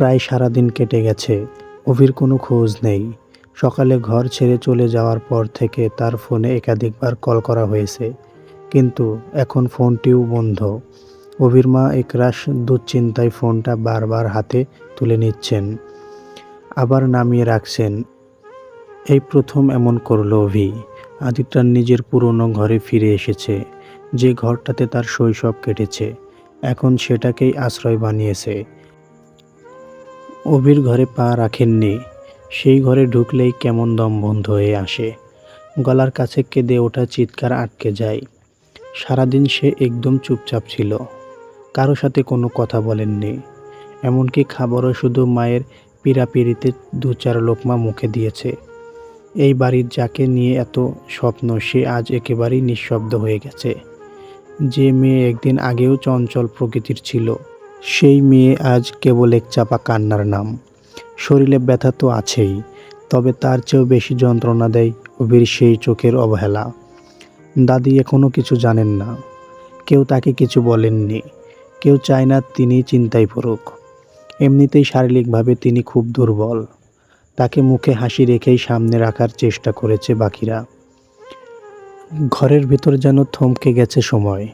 প্রায় সারাদিন কেটে গেছে। অভির কোনো খোঁজ নেই। সকালে ঘর ছেড়ে চলে যাওয়ার পর থেকে তার ফোনে একাধিকবার কল করা হয়েছে। কিন্তু এখন ফোনটিও বন্ধ। অভির মা একরাশ দুশ্চিন্তায় ফোনটা বারবার হাতে তুলে নিচ্ছেন। আবার নামিয়ে রাখছেন। এই প্রথম এমন করল অভি। আদিত্যার নিজের পুরনো ঘরে ফিরে এসেছে। যে ঘরটাতে তার শৈশব কেটেছে। এখন সেটাকেই আশ্রয় বানিয়েছে। অভির ঘরে পা রাখেননি। সেই ঘরে ঢুকলেই কেমন দম বন্ধ হয়ে আসে। গলার কাছে কেঁদে ওঠা চিৎকার আটকে যায়। সারাদিন সে একদম চুপচাপ ছিল। কারও সাথে কোনো কথা বলেননি। এমনকি খাবারও শুধু মায়ের পিড়াপিড়িতে দু চার লোকমা মুখে দিয়েছে। এই বাড়ির যাকে নিয়ে এত স্বপ্ন, সে আজ একেবারেই নিঃশব্দ হয়ে গেছে। যে মেয়ে একদিন আগেও চঞ্চল প্রকৃতির ছিল। সেই মেয়ে আজ কেবল এক চাপা কান্নার নাম। শরীরে ব্যথা তো আছেই, তবে তার চেয়েও বেশি যন্ত্রণা দেয় অভির সেই চোখের অবহেলা। দাদি এখনও কিছু জানেন না। কেউ তাকে কিছু বলেননি। কেউ চায় না তিনি চিন্তায় পড়ুক। এমনিতেই শারীরিকভাবে তিনি খুব দুর্বল। তাকে মুখে হাসি রেখেই সামনে রাখার চেষ্টা করেছে বাকিরা। ঘরের ভেতর যেন থমকে গেছে সময়।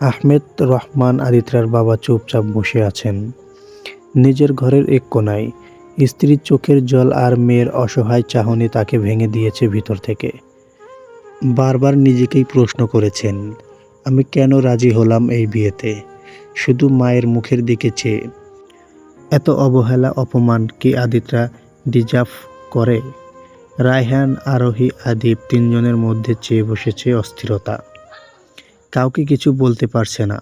আহমেদ রহমান আদিত্রার বাবা চুপচাপ বসে আছেন। নিজের ঘরের এক কোনায় স্ত্রীর চোখের জল আর মেয়ের অসহায় চাহনি তাকে ভেঙে দিয়েছে ভিতর থেকে। বারবার নিজেকেই প্রশ্ন করেছেন, আমি কেন রাজি হলাম এই বিয়েতে? শুধু মায়ের মুখের দিকে চেয়ে। এত অবহেলা, অপমান কি আদিতরা ডিজার্ভ করে? রায়হান, আরোহী, আদিব তিনজনের মধ্যে চেয়ে বসেছে অস্থিরতা। কাউকে কিছু বলতে পারছে না।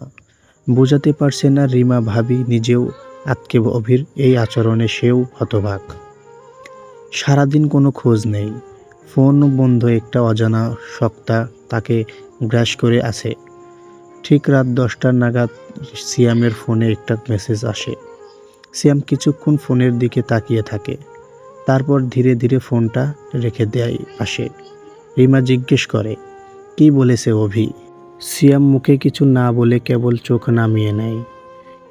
বোঝাতে পারছে না রিমা ভাবি নিজেও আতকে অভির এই আচরণে সেও হতবাক। সারাদিন কোনো খোঁজ নেই। ফোন বন্ধ একটা অজানা সত্তা তাকে গ্রাস করে আছে। ঠিক রাত দশটার নাগাদ সিয়ামের ফোনে একটা মেসেজ আসে। সিয়াম কিছুক্ষণ ফোনের দিকে তাকিয়ে থাকে। তারপর ধীরে ধীরে ফোনটা রেখে দেয় আসে রিমা জিজ্ঞেস করে, কি বলেছে অভি? সিয়াম মুখে কিছু না বলে কেবল চোখ নামিয়ে নেয়।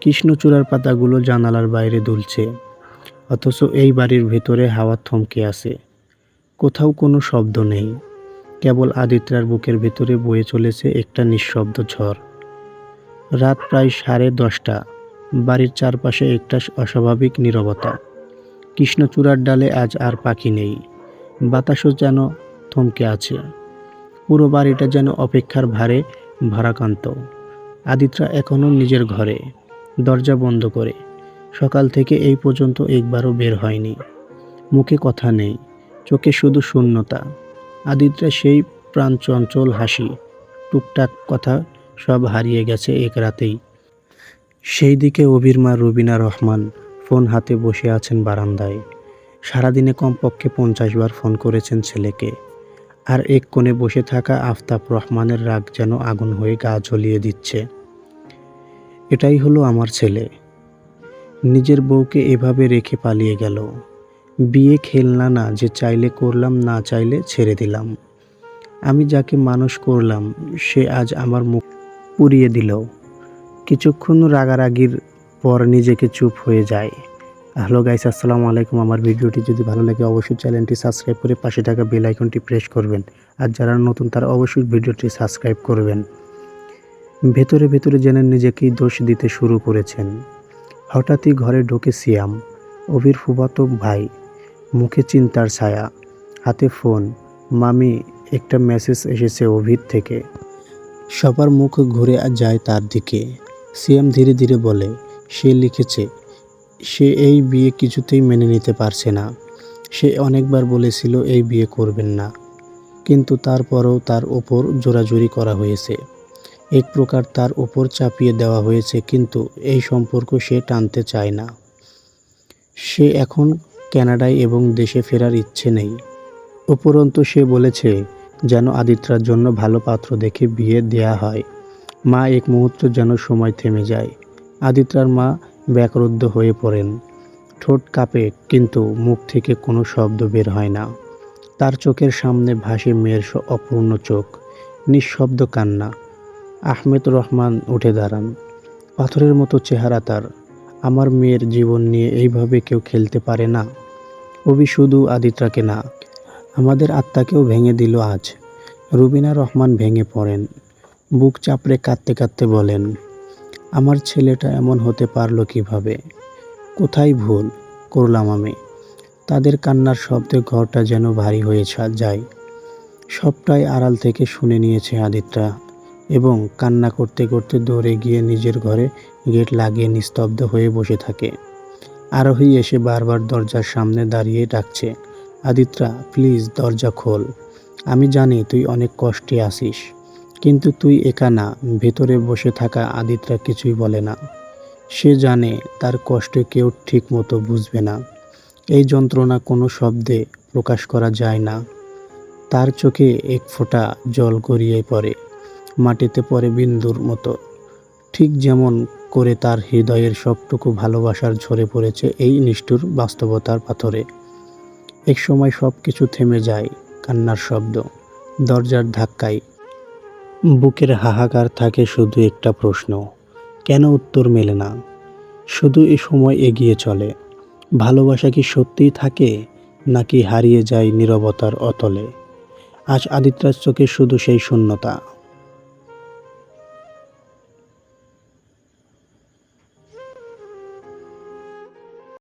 কৃষ্ণচূড়ার পাতাগুলো জানালার বাইরে দুলছে, অথচ এই বাড়ির ভেতরে হাওয়া থমকে আছে। কোথাও কোনো শব্দ নেই, কেবল আদিত্যার বুকের ভেতরে বয়ে চলেছে একটা নিঃশব্দ ঝড়। রাত প্রায় সাড়ে দশটা, বাড়ির চারপাশে একটা অস্বাভাবিক নীরবতা। কৃষ্ণচূড়ার ডালে আজ আর পাখি নেই, বাতাসও যেন থমকে আছে। পুরো বাড়িটা যেন অপেক্ষার ভারে ভারাক্রান্ত। আদিত্রা এখনও নিজের ঘরে, দরজা বন্ধ করে। সকাল থেকে এই পর্যন্ত একবারও বের হয়নি। মুখে কথা নেই, চোখে শুধু শূন্যতা। আদিত্রা সেই প্রাণচঞ্চল হাসি, টুকটাক কথা সব হারিয়ে গেছে এক রাতেই। সেই দিকে অবির মা রুবিনা রহমান ফোন হাতে বসে আছেন বারান্দায়। সারাদিনে কমপক্ষে পঞ্চাশ বার ফোন করেছেন ছেলেকে। আর এক কোণে বসে থাকা আফতাব রহমানের রাগ যেন আগুন হয়ে গা জ্বলিয়ে দিচ্ছে। এটাই হলো আমার ছেলে। নিজের বউকে এভাবে রেখে পালিয়ে গেল। বিয়ে খেলনা না যে চাইলে করলাম, না চাইলে ছেড়ে দিলাম। আমি যাকে মানুষ করলাম, সে আজ আমার মুখ পুড়িয়ে দিল। কিছুক্ষণ রাগারাগির পর নিজেকে চুপ হয়ে যায়। হ্যালো গাইস, আসসালামু আলাইকুম। আমার ভিডিওটি যদি ভালো লাগে, অবশ্যই চ্যানেলটি সাবস্ক্রাইব করে পাশে থাকা বেল আইকনটি প্রেস করবেন। আর যারা নতুন, তারা অবশ্যই ভিডিওটি সাবস্ক্রাইব করবেন। ভেতরে ভেতরে যেন নিজেকেই দোষ দিতে শুরু করেছেন? হঠাৎই ঘরে ঢোকে সিয়াম, অভির ফুফাতো ভাই, মুখে চিন্তার ছায়া, হাতে ফোন, মামি, একটা মেসেজ এসেছে অভির থেকে। সবার মুখ ঘুরে যায় তার দিকে। সিয়াম ধীরে ধীরে বলে, সে লিখেছে সে এই বিয়ে কিছুতেই মেনে নিতে পারছে না। সে অনেকবার বলেছিল, এই বিয়ে করবেন না। কিন্তু তারপরেও তার ওপর জোরাজুরি করা হয়েছে। এক প্রকার তার ওপর চাপিয়ে দেওয়া হয়েছে, কিন্তু এই সম্পর্ক সে টানতে চায় না। সে এখন কানাডায় এবং দেশে ফেরার ইচ্ছে নেই। উপরন্তু সে বলেছে, যেন আদিত্রার জন্য ভালো পাত্র দেখে বিয়ে দেয়া হয়। মা এক মুহূর্ত যেন সময় থেমে যায়। আদিত্রার মা ব্যাকরুদ্ধ হয়ে পড়েন। ঠোঁট কাঁপে, কিন্তু মুখ থেকে কোনো শব্দ বের হয় না। তার চোখের সামনে ভাসে মেয়ের অপূর্ণ চোখ, নিঃশব্দ কান্না। আহমেদ রহমান উঠে দাঁড়ান। পাথরের মতো চেহারা তার। আমার মেয়ের জীবন নিয়ে এইভাবে কেউ খেলতে পারে না। অভি শুধু আদিত্রাকে না, আমাদের আত্মাকেও ভেঙে দিল আজ। রুবিনা রহমান ভেঙে পড়েন। বুক চাপড়ে কাঁদতে কাঁদতে বলেন আমার ছেলেটা এমন হতে পারল কীভাবে? কোথায় ভুল? করলাম আমি। তাদের কান্নার শব্দে ঘরটা যেন ভারী হয়ে যায়। সবটাই আড়াল থেকে শুনে নিয়েছে আদিত্রা এবং কান্না করতে করতে দৌড়ে গিয়ে নিজের ঘরে গেট লাগিয়ে নিস্তব্ধ হয়ে বসে থাকে। আরোহী এসে বারবার দরজার সামনে দাঁড়িয়ে ডাকছে আদিত্রা প্লিজ দরজা খোল। আমি জানি তুই অনেক কষ্টে আসিস কিন্তু তুই একা না, ভেতরে বসে থাকা আদিত্রা কিছুই বলে না। সে জানে তার কষ্ট কেউ ঠিক মতো বুঝবে না। এই যন্ত্রণা কোনো শব্দে প্রকাশ করা যায় না। তার চোখে এক ফোঁটা জল গড়িয়ে পড়ে, মাটিতে পড়ে বিন্দুর মতো। ঠিক যেমন করে তার হৃদয়ের সবটুকু ভালোবাসার ঝরে পড়েছে এই নিষ্ঠুর বাস্তবতার পাথরে। এক সময় সব কিছু থেমে যায় কান্নার শব্দ, দরজার ধাক্কায়। বুকের হাহাকার থাকে শুধু একটা প্রশ্ন, কেন উত্তর মেলে না? শুধু এ সময় এগিয়ে চলে। ভালোবাসা কি সত্যিই থাকে, নাকি হারিয়ে যায় নিরবতার অতলে? আজ আদিত্যার চোখে শুধু সেই শূন্যতা।